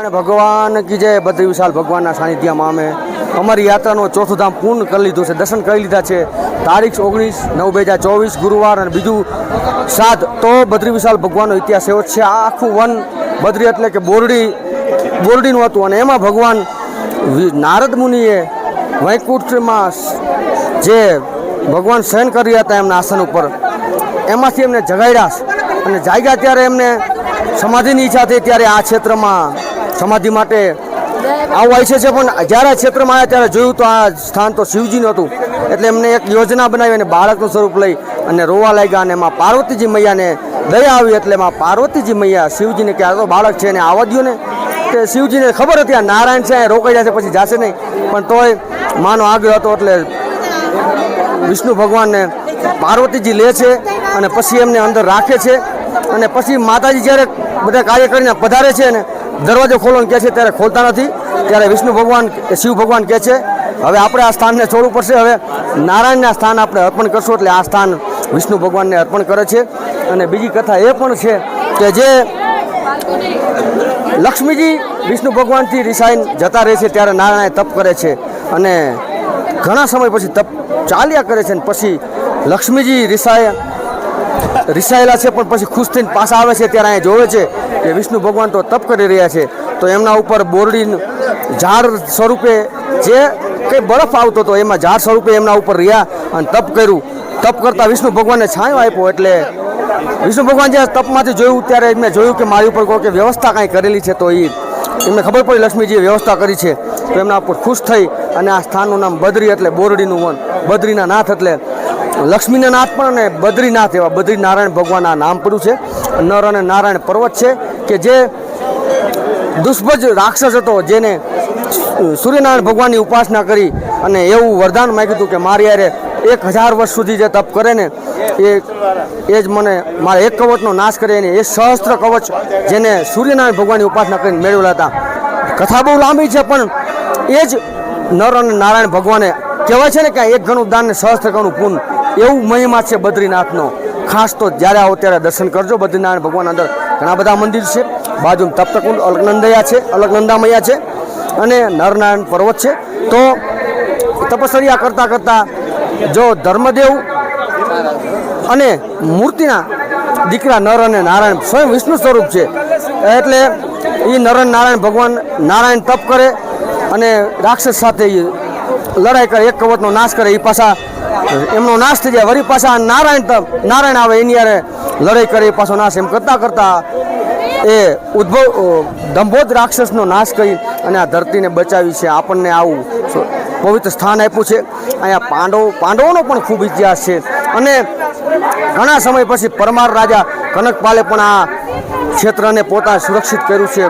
અને ભગવાન કી જય, બદ્રી વિશાલ ભગવાનના સાનિધ્યમાં અમે અમારી યાત્રાનો ચોથું ધામ પૂર્ણ કરી લીધું છે, દર્શન કરી લીધા છે. તારીખ ઓગણીસ નવ બે હજાર ચોવીસ, ગુરુવાર અને બીજું સાત તો બદ્રી વિશાલ ભગવાનનો ઇતિહાસ એવો છે. આખું વન બદ્રી એટલે કે બોરડી, બોરડીનું હતું અને એમાં ભગવાન નારદ મુનિએ વૈકુંઠમાં જે ભગવાન શયન કરી હતા એમના આસન ઉપર, એમાંથી એમને જગાડ્યા અને જાગ્યા ત્યારે એમને સમાધિની ઈચ્છા થઈ ત્યારે આ ક્ષેત્રમાં સમાધિ માટે આવવા ઈચ્છે છે પણ જ્યારે ક્ષેત્રમાં આવ્યા ત્યારે જોયું તો આ સ્થાન તો શિવજીનું હતું. એટલે એમને એક યોજના બનાવી અને બાળકનું સ્વરૂપ લઈ અને રોવા લાગ્યા અને એમાં પાર્વતીજી મૈયાને દયા આવી એટલે એમાં પાર્વતીજી મૈયા શિવજીને કે આ તો બાળક છે એને આવવા દ્યો ને. કે શિવજીને ખબર હતી, આ નારાયણ છે રોકાઈ જશે, પછી જશે નહીં. પણ તોય માનો આગ્રહ હતો એટલે વિષ્ણુ ભગવાનને પાર્વતીજી લે છે અને પછી એમને અંદર રાખે છે. અને પછી માતાજી જ્યારે બધા કાર્ય કરીને પધારે છે ને દરવાજો ખોલવાનું કહે છે, ત્યારે ખોલતા નથી. ત્યારે વિષ્ણુ ભગવાન શિવ ભગવાન કહે છે, હવે આપણે આ સ્થાનને છોડવું પડશે. હવે નારાયણના સ્થાન આપણે અર્પણ કરશું. એટલે આ સ્થાન વિષ્ણુ ભગવાનને અર્પણ કરે છે. અને બીજી કથા એ પણ છે કે જે લક્ષ્મીજી વિષ્ણુ ભગવાનથી રિસાઈન જતા રહે છે, ત્યારે નારાયણ તપ કરે છે. અને ઘણા સમય પછી તપ ચાલ્યા કરે છે અને પછી લક્ષ્મીજી રિસાય રિસાયેલા છે, પણ પછી ખુશ થઈને પાછા આવે છે ત્યારે અહીંયા જોવે છે કે વિષ્ણુ ભગવાન તો તપ કરી રહ્યા છે. તો એમના ઉપર બોરડી ઝાડ સ્વરૂપે જે કંઈ બરફ આવતો હતો, એમાં ઝાડ સ્વરૂપે એમના ઉપર રહ્યા અને તપ કર્યું. તપ કરતાં વિષ્ણુ ભગવાનને છાંયો આપ્યો એટલે વિષ્ણુ ભગવાન જ્યારે તપમાંથી જોયું, ત્યારે એમને જોયું કે મારી ઉપર કોઈ વ્યવસ્થા કાંઈ કરેલી છે તો એ એમને ખબર પડી લક્ષ્મીજીએ વ્યવસ્થા કરી છે. તો એમના ઉપર ખુશ થઈ અને આ સ્થાનનું નામ બદ્રી એટલે બોરડીનું વન. બદ્રીના નાથ એટલે લક્ષ્મીના પણ અને બદ્રીનાથ એવા બદ્રી નારાયણ ભગવાન નામ પડ્યું છે. નર અને નારાયણ પર્વત છે કે જે દુષ્ભજ રાક્ષસ હતો, જેને સૂર્યનારાયણ ભગવાનની ઉપાસના કરી અને એવું વરદાન માગ્યું હતું કે મારી યારે એક હજાર વર્ષ સુધી જે તપ કરે ને, એ એ જ મને, મારા એક કવચનો નાશ કરે ને, એ સહસ્ત્ર કવચ જેને સૂર્યનારાયણ ભગવાનની ઉપાસના કરીને મેળવેલા હતા. કથા બહુ લાંબી છે, પણ એ જ નર અને નારાયણ ભગવાને કહેવાય છે ને કે એક ઘણું દાન ને સહસ્ત્ર ગણું પુણ્ય એવું મહિમા છે બદ્રીનાથનો. ખાસ તો જ્યારે આવો ત્યારે દર્શન કરજો. બદ્રીનારાયણ ભગવાન અંદર ઘણા બધા મંદિર છે. બાજુ તપ્તકુંડ અલગનંદયા છે અલગનંદામૈયા છે અને નરનારાયણ પર્વત છે. તો તપસ્યા કરતાં કરતાં જો ધર્મદેવ અને મૂર્તિના દીકરા નર અને નારાયણ સ્વયં વિષ્ણુ સ્વરૂપ છે. એટલે એ નર નારાયણ ભગવાન નારાયણ તપ કરે અને રાક્ષસ સાથે લડાઈ કરે, એક કવચનો નાશ કરે એ પાછા, એમનો નાશ થઈ જાય. વળી પાછા નારાયણ નારાયણ આવે, એની યારે લડાઈ કરે એ પાછો નાશ. એમ કરતાં કરતાં એ ઉદ્ભવ દંભોદ રાક્ષસનો નાશ કરી અને આ ધરતીને બચાવી છે. આપણને આવું પવિત્ર સ્થાન આપ્યું છે. અહીંયા પાંડવ, પાંડવોનો પણ ખૂબ ઇતિહાસ છે. અને ઘણા સમય પછી પરમાર રાજા કનકપાલે પણ આ ક્ષેત્રને પોતા સુરક્ષિત કર્યું છે.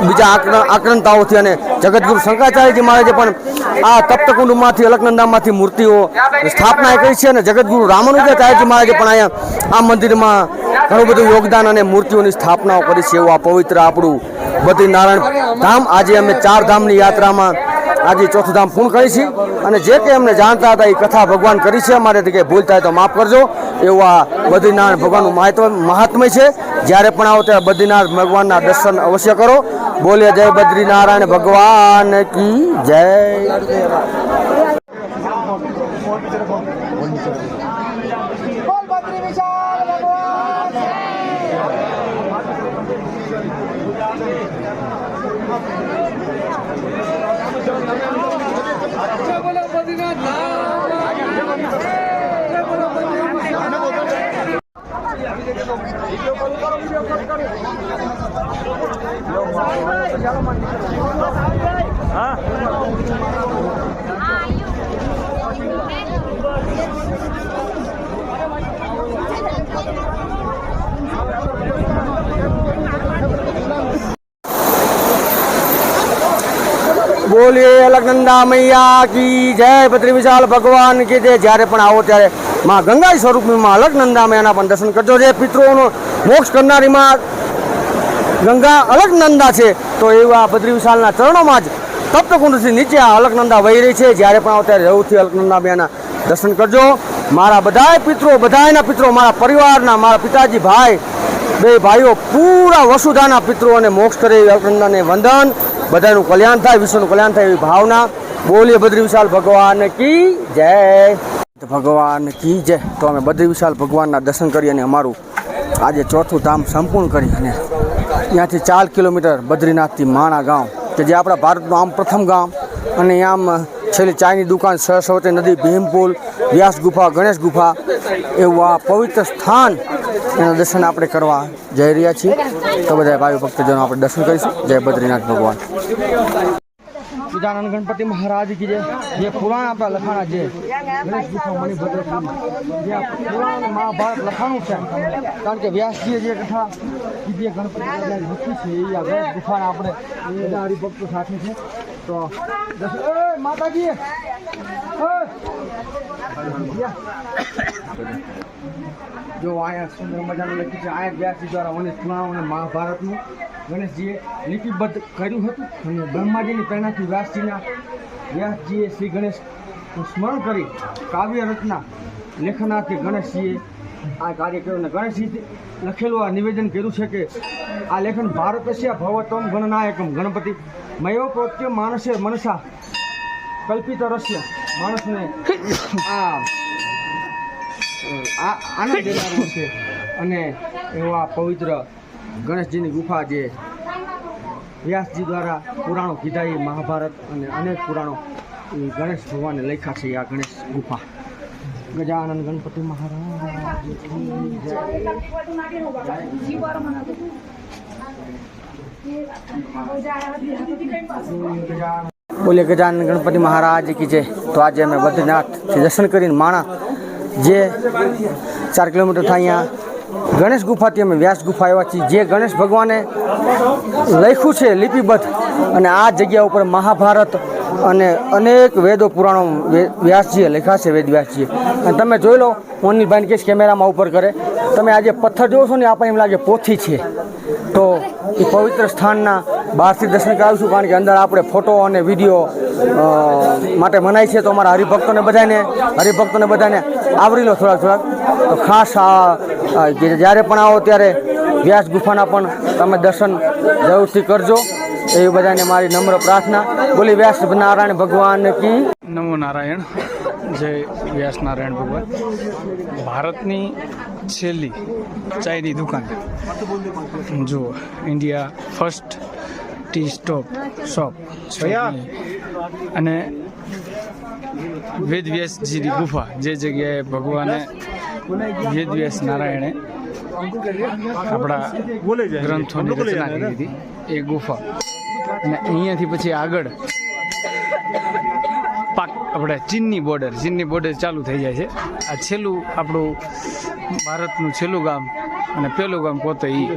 બીજા આક્ર- આક્રંતાઓથી અને જગતગુરુ શંકરાચાર્યજી મહારાજે પણ આ તપ્તકુંડમાંથી, અલકનંદામાંથી મૂર્તિઓ સ્થાપના કરી છે અને જગતગુરુ રામાનુજાચાર્યજી મહારાજે પણ અહીંયા આ મંદિરમાં ઘણું બધું યોગદાન અને મૂર્તિઓની સ્થાપનાઓ કરી છે એવું આ પવિત્ર આપણું બદ્રીનારાયણ ધામ. આજે અમે ચાર ધામની યાત્રામાં આજે ચોથું ધામ પૂર્ણ કરી છે અને જે કંઈ અમને જાણતા હતા એ કથા ભગવાન કરી છે. અમારેથી કંઈ ભૂલ થાય તો માફ કરજો. એવું આ બદ્રીનારાયણ ભગવાનનું મહત્વ મહાત્મય છે. જ્યારે પણ આવો ત્યારે બદ્રીનાથ ભગવાનના દર્શન અવશ્ય કરો. બોલે જય બદ્રીનારાયણ ભગવાન કી બોલ બદ્રીનાથ જય બોલો બોલીએ અલગનંદા મૈયા કી જય પત્રી વિશાલ ભગવાન કીધે જય. જ્યારે પણ આવો ત્યારે માં ગંગા સ્વરૂપમાં અલગનંદા એના પણ દર્શન કરજો. જે પિતૃઓનો મોક્ષ કરનારીમાં ગંગા અલગનંદા છે, તો એવા બદ્રી વિશાલના ચરણોમાં જ તપ્તકુંડથી નીચે આ અલકનંદા વહી રહી છે. જ્યારે પણ અત્યારે રહુથી અલકનંદા બેના દર્શન કરજો. મારા બધાય પિત્રો, બધાયના પિત્રો, મારા પરિવારના, મારા પિતાજી, ભાઈ, બે ભાઈઓ પૂરા વસુધાના અને મોક્ષ કરે એવી અભિનંદન વંદન. બધાનું કલ્યાણ થાય, વિશ્વનું કલ્યાણ થાય એવી ભાવના. બોલીએ બદ્રી વિશાલ, ભગવાન કી જય. ભગવાન કી જય તો અમે બદ્રી વિશાલ ભગવાનના દર્શન કરી અને અમારું આજે ચોથું ધામ સંપૂર્ણ કરી અને ત્યાંથી ચાર કિલોમીટર બદ્રીનાથથી માણા ગામ, કે જે આપણા ભારતનું આમ પ્રથમ ગામ અને આમ છેલ્લી ચાયની દુકાન સરસ્વતી નદી ભીમપુલ વ્યાસ ગુફા, ગણેશ ગુફા એવું આ પવિત્ર સ્થાન એના દર્શન આપણે કરવા જઈ રહ્યા છીએ. તો બધા ભાઈ ભક્તજનો આપણે દર્શન કરીશું. જય બદ્રીનાથ ભગવાન. ગજાનંદ ગણપતિ મહારાજ કી જે જે પુરાણ આપણા લખાણા છે મહાભારત લખાણું છે. કારણ કે વ્યાસજીએ જે કથા જે ગણપતિ લખી છે, એ આ ગણેશ ગુફાના આપણે બધા હરિભક્તો સાથે છે. તો માતાજી! જો અહીંયા સુંદર મજાનું લખ્યું છે અહીંયા વ્યાસજી દ્વારા મને અને મહાભારતનું. ગણેશજીએ લિપિબદ્ધ કર્યું હતું અને બ્રહ્માજીની પ્રેરણાથી વ્યાસજીના વ્યાસજીએ શ્રી ગણેશનું સ્મરણ કરી કાવ્ય રચના લેખનાથી ગણેશજીએ આ કાર્ય કર્યું અને ગણેશજી લખેલું આ નિવેદન કર્યું છે કે આ લેખન ભારતસ્ય ભવતમ ગણનાયકમ. ગણપતિ મયો પ્રોત્ય માણસે મનસા કલ્પિત રસ્ય માણસને આ આનંદ છે અને એવો પવિત્ર ગણેશજીની ગુફા જે વ્યાસજી દ્વારા પુરાણો કીધા એ મહાભારત અને અનેક પુરાણો એ ગણેશ ભગવાને લખ્યા છે આ ગણેશ ગુફા. ગજાનંદ ગણપતિ મહારાજ. બોલે ગજાનંદ ગણપતિ મહારાજ કી જય. તો આજે અમે બદ્રીનાથ દર્શન કરીને માણા જે ચાર કિલોમીટર થાય અહીંયા ગણેશ ગુફાથી અમે વ્યાસ ગુફા આવ્યા છીએ. જે ગણેશ ભગવાને લખ્યું છે લિપિબદ્ધ અને આ જગ્યા ઉપર મહાભારત અને અનેક વેદો પુરાણો વ્યાસજીએ લખ્યા છે, વેદ વ્યાસજીએ. અને તમે જોઈ લો મોનિલભાઈને કેસ કેમેરામાં ઉપર કરે. તમે આજે પથ્થર જોવો છો ને આપણને એમ લાગે પોથી છે. તો એ પવિત્ર સ્થાનના બહારથી દર્શન કરાવીશું, કારણ કે અંદર આપણે ફોટો અને વીડિયો માટે મનાય છે. તો અમારા હરિભક્તોને બધાને હરિભક્તોને બધાને આવરી લો થોડાક થોડાક. તો ખાસ આ જ્યારે પણ આવો ત્યારે વ્યાસ ગુફાના પણ તમે દર્શન જરૂરથી કરજો. એવી બધાને મારી નમ્ર પ્રાર્થના. બોલી, વ્યાસ નારાયણ ભગવાન કી નમો નારાયણ. જય વ્યાસ નારાયણ ભગવાન. ભારતની છેલ્લી ચાયની દુકાન. જો India first tea stop shop અને વેદ વ્યાસજીની ગુફા, જે જગ્યાએ ભગવાને વેદવ્યાસ નારાયણે આપણા ગ્રંથોની રચના કરી હતી. એ ગુફા. અને અહીંયાથી પછી આગળ પાક આપણે ચીનની બોર્ડર ચીનની બોર્ડર ચાલુ થઈ જાય છે. આ છેલ્લું આપણું ભારતનું છેલ્લું ગામ અને પેલું ગામ પોતે ઈ.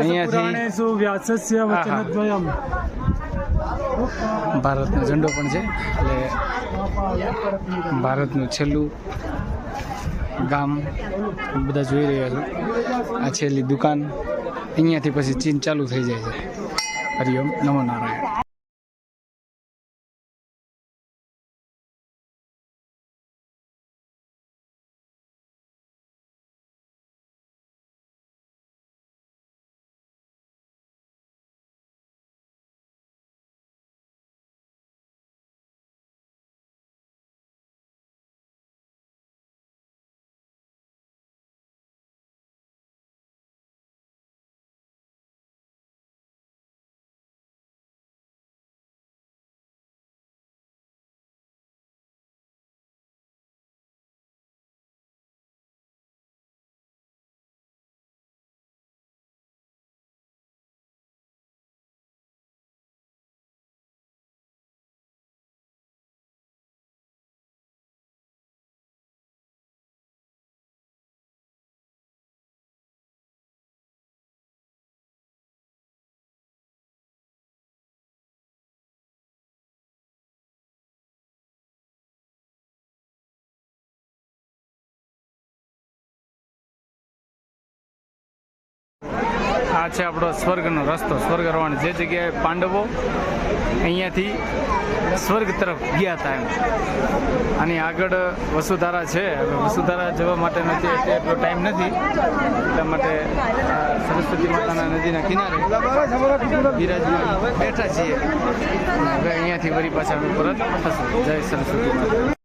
અહીંયાથી ભારતનો ઝંડો પણ છે. એટલે ભારતનું છેલ્લું ગામ બધા જોઈ રહ્યા છો. આ છેલ્લી દુકાન. અહીંયાથી પછી ચીન ચાલુ થઈ જાય છે. હરિઓમ નમો નારાયણ. આ છે આપણો સ્વર્ગનો રસ્તો, સ્વર્ગ રવાણ જે જગ્યાએ પાંડવો અહીંયાથી સ્વર્ગ તરફ ગયા હતા એમ. અને આગળ વસુધારા છે. હવે વસુધારા જવા માટે નથી, એટલે એટલો ટાઈમ નથી. એટલા માટે સરસ્વતી માતાના નદીના કિનારે બિરાજમાં બેઠા છીએ. હવે અહીંયાથી વળી પાછા અમે પરત થશું જય સરસ્વતી માતા.